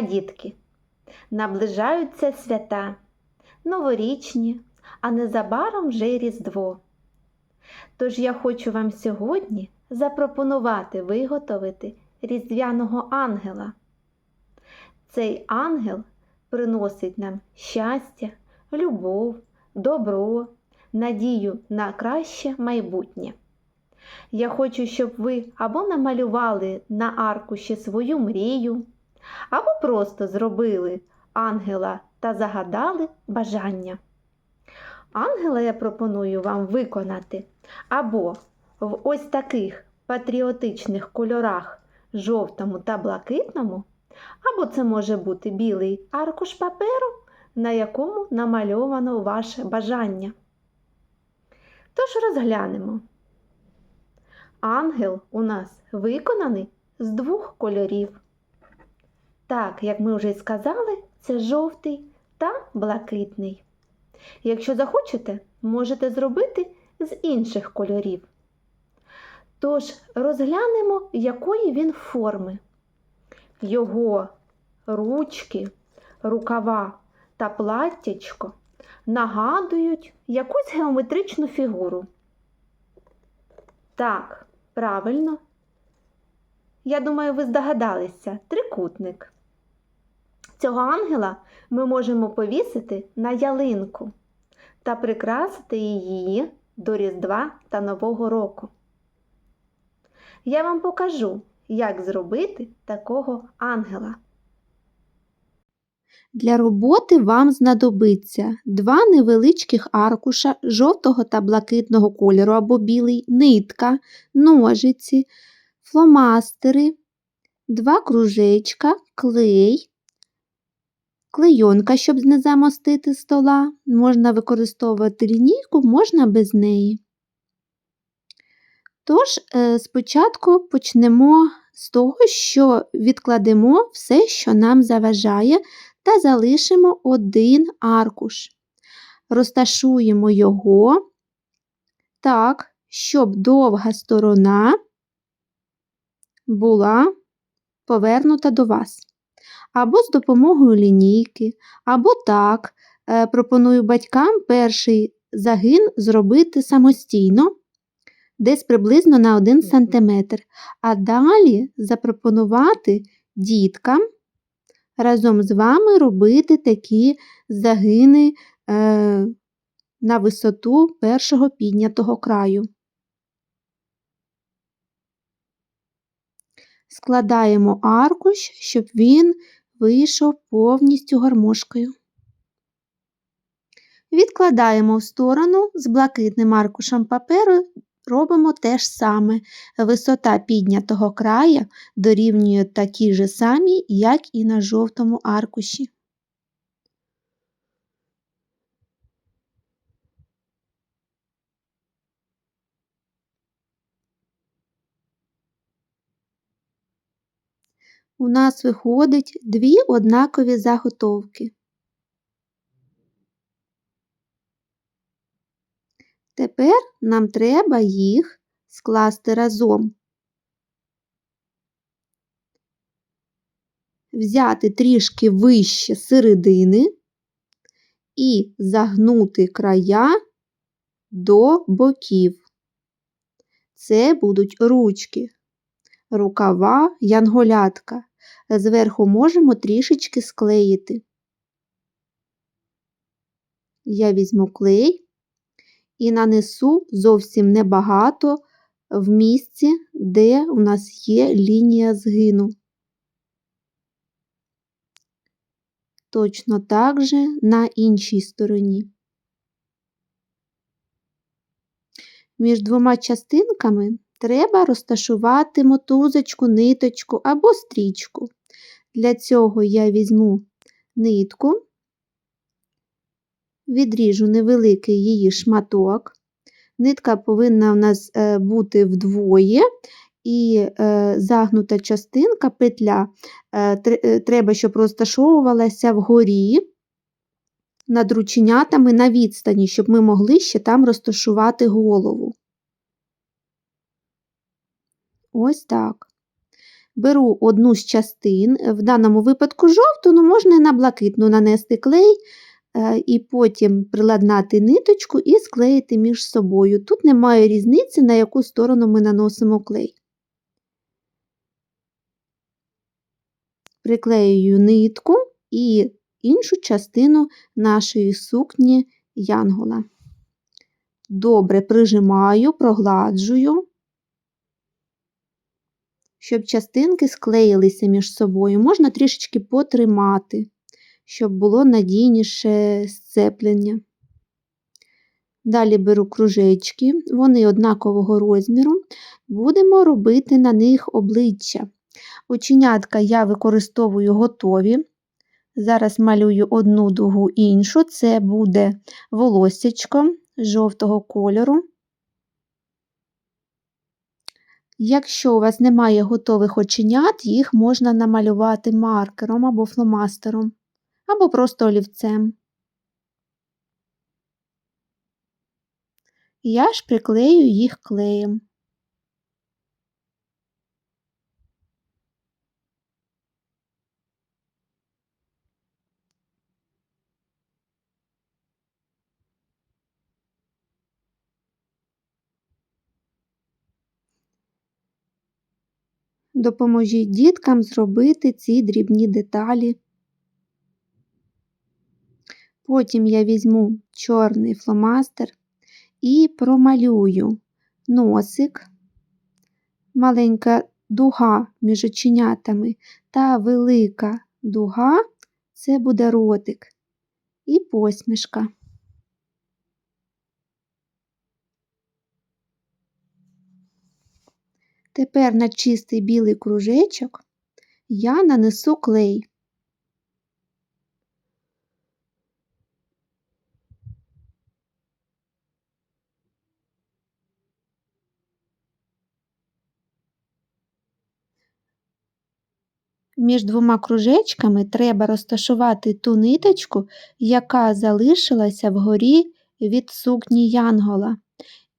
дітки! Наближаються свята, новорічні, а незабаром вже й Різдво. Тож я хочу вам сьогодні запропонувати виготовити різдвяного ангела. Цей ангел приносить нам щастя, любов, добро, надію на краще майбутнє. Я хочу, щоб ви або намалювали на аркуші свою мрію, або просто зробили ангела та загадали бажання. Ангела я пропоную вам виконати або в ось таких патріотичних кольорах жовтому та блакитному, або це може бути білий аркуш паперу, на якому намальовано ваше бажання. Тож розглянемо. Ангел у нас виконаний з двох кольорів. Так, як ми вже й сказали, це жовтий та блакитний. Якщо захочете, можете зробити з інших кольорів. Тож розглянемо, якої він форми. Його ручки, рукава та платтячко нагадують якусь геометричну фігуру. Так, правильно. Я думаю, ви здогадалися трикутник. Цього ангела ми можемо повісити на ялинку та прикрасити її до Різдва та Нового року. Я вам покажу, як зробити такого ангела. Для роботи вам знадобиться два невеличких аркуша жовтого та блакитного кольору або білий, нитка, ножиці, фломастери, два кружечка, клей, клейонка, щоб не замостити стола. Можна використовувати лінійку, можна без неї. Тож, е, спочатку почнемо з того, що відкладемо все, що нам заважає, та залишимо один аркуш. Розташуємо його так, щоб довга сторона була повернута до вас. Або з допомогою лінійки, або так. Е, Пропоную батькам перший загин зробити самостійно, десь приблизно на 1 см, а далі запропонувати діткам разом з вами робити такі загини е, на висоту першого піднятого краю. Складаємо аркуш, щоб він вийшов повністю гармошкою. Відкладаємо в сторону з блакитним аркушем паперу, робимо те ж саме. Висота піднятого края дорівнює такій же самій, як і на жовтому аркуші. У нас виходить дві однакові заготовки. Тепер нам треба їх скласти разом. Взяти трішки вище середини і загнути края до боків. Це будуть ручки, рукава, янголятка. Зверху можемо трішечки склеїти. Я візьму клей і нанесу зовсім небагато в місці, де у нас є лінія згину. Точно так же на іншій стороні. Між двома частинками треба розташувати мотузочку, ниточку або стрічку. Для цього я візьму нитку, відріжу невеликий її шматок. Нитка повинна у нас е, бути вдвоє, і е, загнута частинка петля е, треба, щоб розташовувалася вгорі над рученятами на відстані, щоб ми могли ще там розташувати голову. Ось так. Беру одну з частин, в даному випадку жовту, ну можна і на блакитну нанести клей, е, і потім приладнати ниточку і склеїти між собою. Тут немає різниці, на яку сторону ми наносимо клей. Приклеюю нитку і іншу частину нашої сукні янгола. Добре прижимаю, прогладжую, щоб частинки склеїлися між собою. Можна трішечки потримати, щоб було надійніше сцеплення. Далі беру кружечки, вони однакового розміру. Будемо робити на них обличчя. Оченятка я використовую готові. Зараз малюю одну дугу іншу. Це буде волоссячко жовтого кольору. Якщо у вас немає готових оченят, їх можна намалювати маркером або фломастером, або просто олівцем. Я ж приклею їх клеєм. Допоможіть діткам зробити ці дрібні деталі. Потім я візьму чорний фломастер і промалюю носик, маленька дуга між оченятами та велика дуга це буде ротик і посмішка. Тепер на чистий білий кружечок я нанесу клей. Між двома кружечками треба розташувати ту ниточку, яка залишилася вгорі від сукні янгола.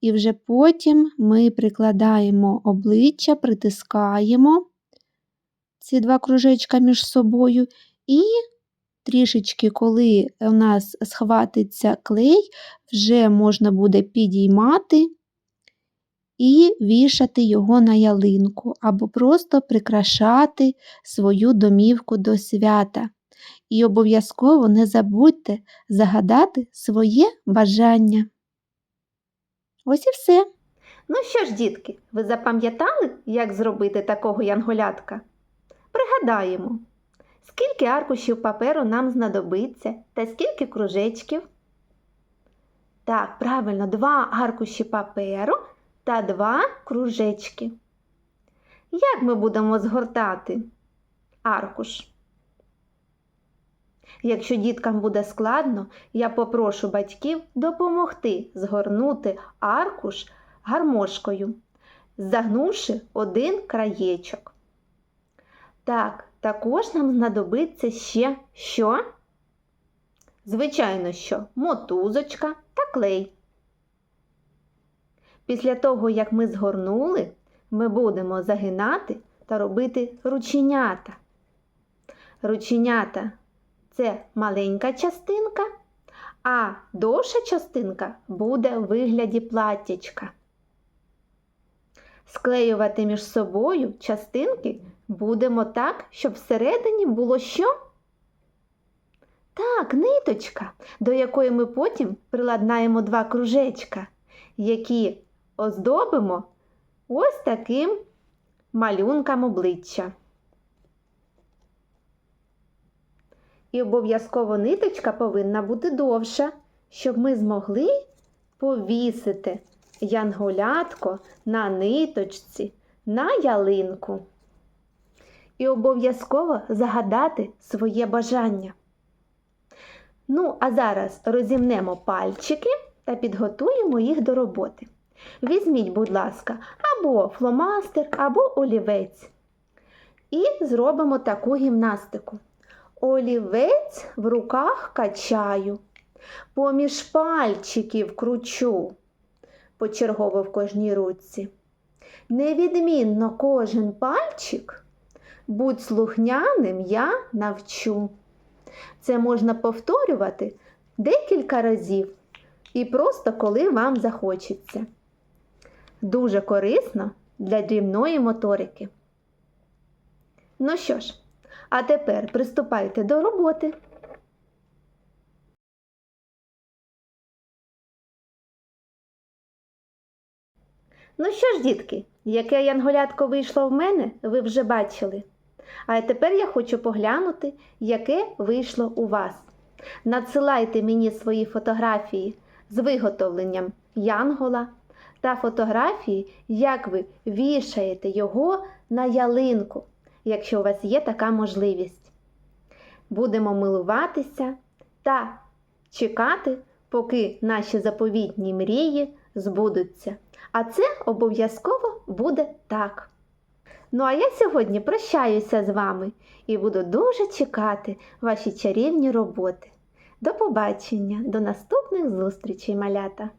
І вже потім ми прикладаємо обличчя, притискаємо ці два кружечка між собою, і трішечки, коли у нас схватиться клей, вже можна буде підіймати і вішати його на ялинку, або просто прикрашати свою домівку до свята. І обов'язково не забудьте загадати своє бажання. Ось і все. Ну що ж, дітки, ви запам'ятали, як зробити такого янголятка? Пригадаємо, скільки аркушів паперу нам знадобиться та скільки кружечків? Так, правильно, два аркуші паперу та два кружечки. Як ми будемо згортати аркуш? Якщо діткам буде складно, я попрошу батьків допомогти згорнути аркуш гармошкою, загнувши один краєчок. Так, також нам знадобиться ще що? Звичайно, що мотузочка та клей. Після того, як ми згорнули, ми будемо загинати та робити рученята. Рученята це маленька частинка, а довша частинка буде в вигляді платтячка. Склеювати між собою частинки будемо так, щоб всередині було що? Так, ниточка, до якої ми потім приладнаємо два кружечка, які оздобимо ось таким малюнком обличчя. І обов'язково ниточка повинна бути довша, щоб ми змогли повісити янголятко на ниточці, на ялинку. І обов'язково загадати своє бажання. Ну, а зараз розімнемо пальчики та підготуємо їх до роботи. Візьміть, будь ласка, або фломастер, або олівець. І зробимо таку гімнастику. Олівець в руках качаю, поміж пальчиків кручу, почергово в кожній руці. Невідмінно кожен пальчик Будь слухняним, я навчу. Це можна повторювати декілька разів і просто коли вам захочеться. Дуже корисно для дрібної моторики. Ну що ж, а тепер приступайте до роботи. Ну що ж, дітки, яке янголятко вийшло в мене, ви вже бачили. А тепер я хочу поглянути, яке вийшло у вас. Надсилайте мені свої фотографії з виготовленням янгола та фотографії, як ви вішаєте його на ялинку, якщо у вас є така можливість. Будемо милуватися та чекати, поки наші заповітні мрії збудуться. А це обов'язково буде так. Ну а я сьогодні прощаюся з вами і буду дуже чекати ваші чарівні роботи. До побачення, до наступних зустрічей, малята!